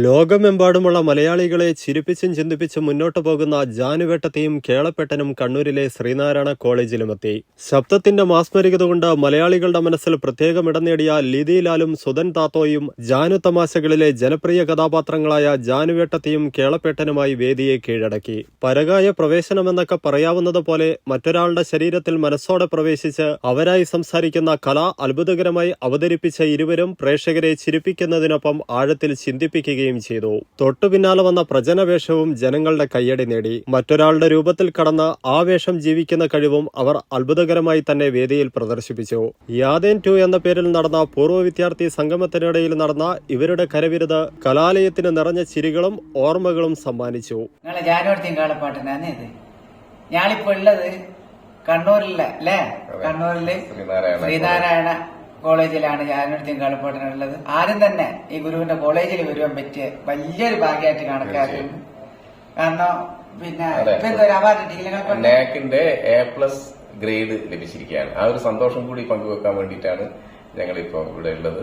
ലോകമെമ്പാടുമുള്ള മലയാളികളെ ചിരിപ്പിച്ചും ചിന്തിപ്പിച്ചും മുന്നോട്ടു പോകുന്ന ജാനുവേട്ടത്തെയും കേളപ്പെട്ടനും കണ്ണൂരിലെ ശ്രീനാരായണ കോളേജിലുമെത്തി. ശബ്ദത്തിന്റെ മാസ്മരികത കൊണ്ട് മലയാളികളുടെ മനസ്സിൽ പ്രത്യേകം ഇടം നേടിയ ലിതിലാലും സുധൻ താത്തോയും ജാനു തമാശകളിലെ ജനപ്രിയ കഥാപാത്രങ്ങളായ ജാനുവേട്ടത്തെയും കേളപ്പെട്ടനുമായി വേദിയെ കീഴടക്കി. പരകായ പ്രവേശനമെന്നൊക്കെ പറയാവുന്നത് പോലെ മറ്റൊരാളുടെ ശരീരത്തിൽ മനസ്സോടെ പ്രവേശിച്ച് അവരായി സംസാരിക്കുന്ന കല അത്ഭുതകരമായി അവതരിപ്പിച്ച ഇരുവരും പ്രേക്ഷകരെ ചിരിപ്പിക്കുന്നതിനൊപ്പം ആഴത്തിൽ ചിന്തിപ്പിക്കുകയും ചെയ്തു. തൊട്ടു പിന്നാലെ വന്ന പ്രജനവേഷവും ജനങ്ങളുടെ കയ്യടി നേടി. മറ്റൊരാളുടെ രൂപത്തിൽ കടന്ന ആ വേഷം ജീവിക്കുന്ന കഴിവും അവർ അത്ഭുതകരമായി തന്നെ വേദിയിൽ പ്രദർശിപ്പിച്ചു. യാദേൻ ടു എന്ന പേരിൽ നടന്ന പൂർവ വിദ്യാർത്ഥി സംഗമത്തിനിടയിൽ നടന്ന ഇവരുടെ കരവിരുത് കലാലയത്തിന് നിറഞ്ഞ ചിരികളും ഓർമ്മകളും സമ്മാനിച്ചു. ഞാനിപ്പോ ഉള്ളത് കണ്ണൂരിലെ അല്ലേ? കണ്ണൂരിൽ ശ്രീനാരായണ കോളേജിലാണ് ജാനുവടുത്തിയും കാളപ്പാട്ടിനുള്ളത് ആരും തന്നെ ഈ ഗുരുവിന്റെ കോളേജിൽ വരുവാൻ പറ്റിയ വലിയൊരു ഭാഗ്യമായിട്ട് കണക്കാക്കുന്നു കാരണം പിന്നെ നാക്കിന്റെ എ പ്ലസ് ഗ്രേഡ് ലഭിച്ചിരിക്കുകയാണ്. ആ ഒരു സന്തോഷം കൂടി പങ്കുവെക്കാൻ വേണ്ടിയിട്ടാണ് ഞങ്ങൾ ഇപ്പോൾ ഇവിടെ ഉള്ളത്.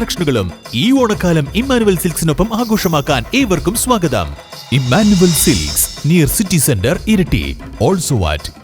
കളക്ഷനുകളും ഈ ഓണക്കാലം ഇമ്മാനുവൽ സിൽക്സിനൊപ്പം ആഘോഷമാക്കാൻ ഏവർക്കും സ്വാഗതം. Emmanuel Silks near city centre ഇരട്ടി. Also at